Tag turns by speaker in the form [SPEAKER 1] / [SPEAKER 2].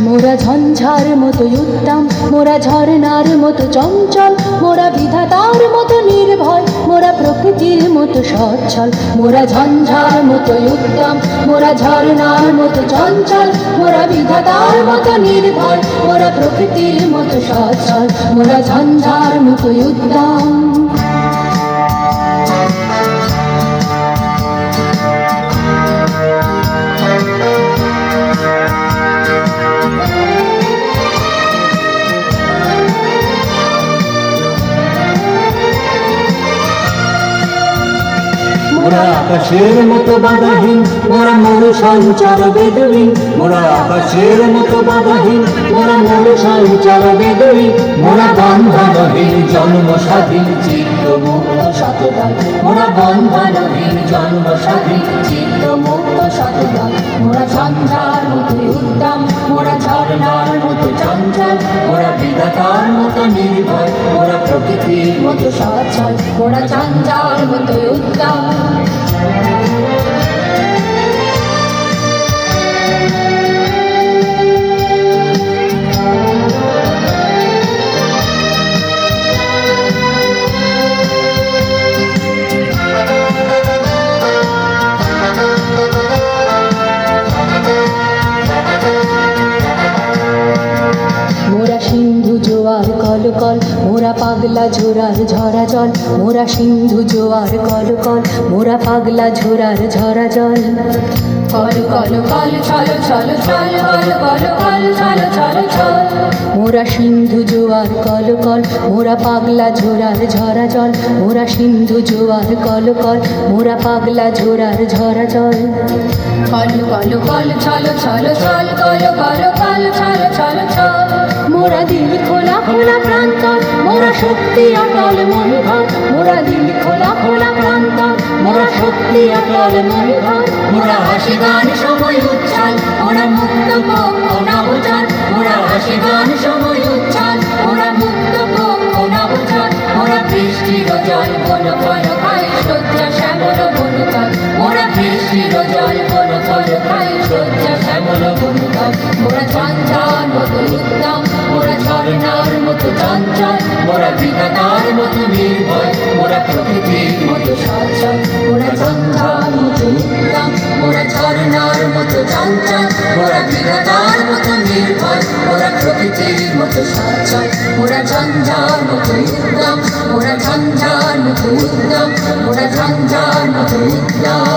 [SPEAKER 1] মোরা ঝঞ্ঝার মতো উত্তম, মোরা ঝর্ণার মতো চঞ্চল, মোরা বিধাতার মতো নির্ভয়, মোরা প্রকৃতির মতো সচ্ছল। মোরা ঝঞ্ঝার মতো উত্তম, মোরা ঝর্ণার মতো চঞ্চল, মোরা বিধাতার মতো নির্ভয়, মোরা প্রকৃতির মতো সচ্ছল। মোরা ঝঞ্ঝার মতো উত্তম।
[SPEAKER 2] মোরা আকাশের মতো বাধাহীন, মোরা মূল সঞ্চার বেদহীন মোরা আকাশের মতো বাধাহীন, মোরা মূল সঞ্চার বেদহীন মোরা বন্ধনহীন জন্ম স্বাধীন চিত্ত মুক্ত শতদল মোরা বন্ধনহীন জন্ম স্বাধীন চিত্ত মুক্ত শতদল মোরা ঝঞ্ঝার মতো উদ্যম, মোরা ঝর্ণার মতো চঞ্চল। মোরা বিধাতার মতো নির্ভয়, মোরা প্রকৃতির মতো সচ্ছল মোরা চাঞ্চল মতো উদ্যম
[SPEAKER 1] কল, মোরা পাগলা ঝোরার ঝরা জল, মোরা সিন্ধু জোয়ার কল কল, মোরা পাগলা ঝোরার ঝরা জল। মোরা সিন্ধু জোয়ার কল কল, মোরা পাগলা ঝোরার ঝরা জল, মোরা সিন্ধু জোয়ার কল কল, মোরা পাগলা ঝোরার ঝরা জল। মোরা দিল খোলা খোলা শক্তি অটল মন ভর মোরা দিল খোলা খোলা প্রান্তর। মোরা শক্তি অটল মন ভর
[SPEAKER 2] মোরা হাসি গান সময় উচ্ছাল মোরা মুক্ত পক্ষ নবচার মোরা হাসি গান সময় উচ্ছাল মোরা মুক্ত পক্ষ নবচার মোরা বৃষ্টির জল বন ফল খাই শয্যা শ্যামল বনকাল মোরা বৃষ্টির জল বন ফল খাই শয্যা শ্যামল বনকাল মোরা ঝঞ্ঝার মতো উত্তম, মোরা ঝর্ণার মতো চঞ্চল। মোরা বিধাতার মতো নির্ভয় মোরা প্রকৃতির মতো সচ্ছল মোরা ঝঞ্ঝার মতো উত্তম মোরা ঝর্ণার মতো চঞ্চল মোরা বিধাতার মতো নির্ভয় মোরা প্রকৃতির মতো সচ্ছল মোরা ঝঞ্ঝার মতো উত্তম মোরা ঝঞ্ঝার মতো উত্তম মোরা ঝঞ্ঝার মতো উত্তম